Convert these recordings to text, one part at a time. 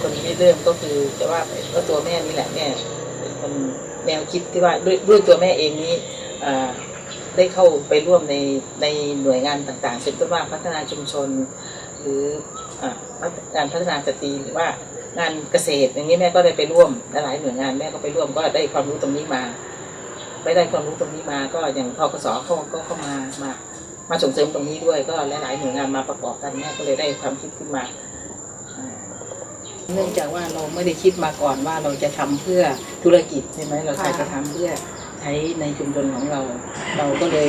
คนริเริ่มก็คือจะว่าก็ตัวแม่นี่แหละแม่เป็นคนแนวคิดที่ว่าด้วยด้วยตัวแม่เองนี้ได้เข้าไปร่วมในในหน่วยงานต่างๆเช่นต้นว่าพัฒนาชุมชน หรืออ่าการพัฒนาสตรีหรือว่างานเกษตรอย่างนี้แม่ก็ได้ไปร่วมหลายหน่วยงานแม่ก็ไปร่วมก็ได้ความรู้ตรงนี้มาไปได้ความรู้ตรงนี้มาก็อย่างทกสเขาก็เข้ามามามาส่งเสริมตรงนี้ด้วย ก็หลายๆหน่วยงานมาประกอบกันแม่ก็เลยได้ความคิดขึ้นมา เนื่องจากว่าเราไม่ได้คิดมาก่อนว่าเราจะทำเพื่อธุรกิจใช่ไหมเราใช้จะทำเพื่อใช้ในชุมชนของเรา เราก็เลย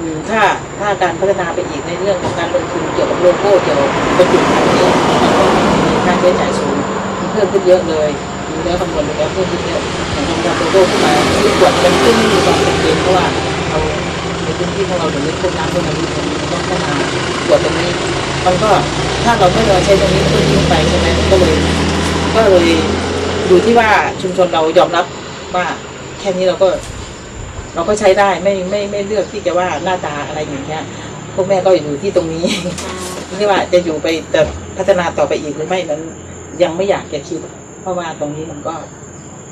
อืมถ้าถ้าการพัฒนาไปอีกในเรื่องของการลงทุนเกี่ยวกับโลโก้เกี่ยวกับบรรจุภัณฑ์นี้มันก็มีค่าใช้จ่ายสูงมันเพิ่มขึ้นเยอะเลยดูแล้วคำนวณดูแล้วเพิ่มขึ้นเยอะอย่างทำโลโก้ขึ้นมาที่ขวดเป็นขึ้นไม่มีความจำเป็นเพราะว่าเราในพื้นที่ของเราเดี๋ยวนี้พวกน้ำพวกนี้มันต้องเข้ามาตรวจตรงนี้ มันก็ถ้าเราไม่เราใช้ตรงนี้ก็ทิ้งไปใช่ไหมมันก็เลย ก็เลยอยู่ที่ว่าชุมชนเรายอมรับว่าแค่นี้เราก็ เราก็ใช้ได้ไม่ไม่ไม่เลือกที่จะว่าหน้าตาอะไรอย่างเงี้ยพวกแม่ก็อยู่ที่ตรงนี้ที่ว่าจะอยู่ไปแต่พัฒนาต่อไปอีกหรือไม่นั้นยังไม่อยากจะคิด เพราะว่าตรงนี้มันก็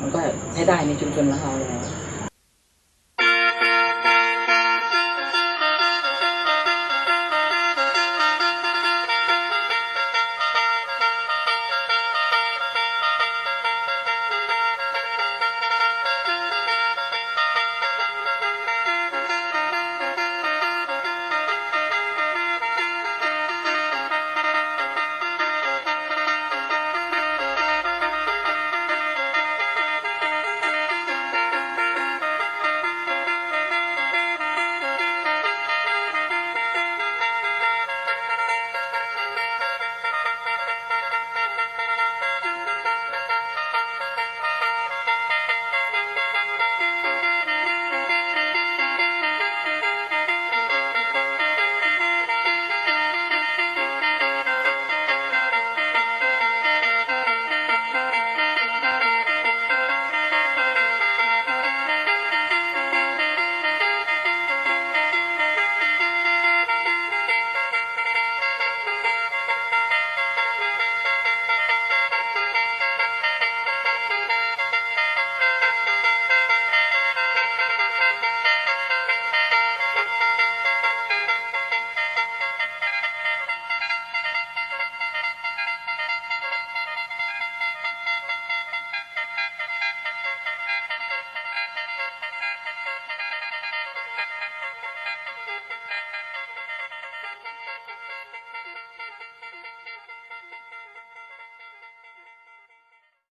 มันก็ใช้ได้ในชุมชนของเราแล้ว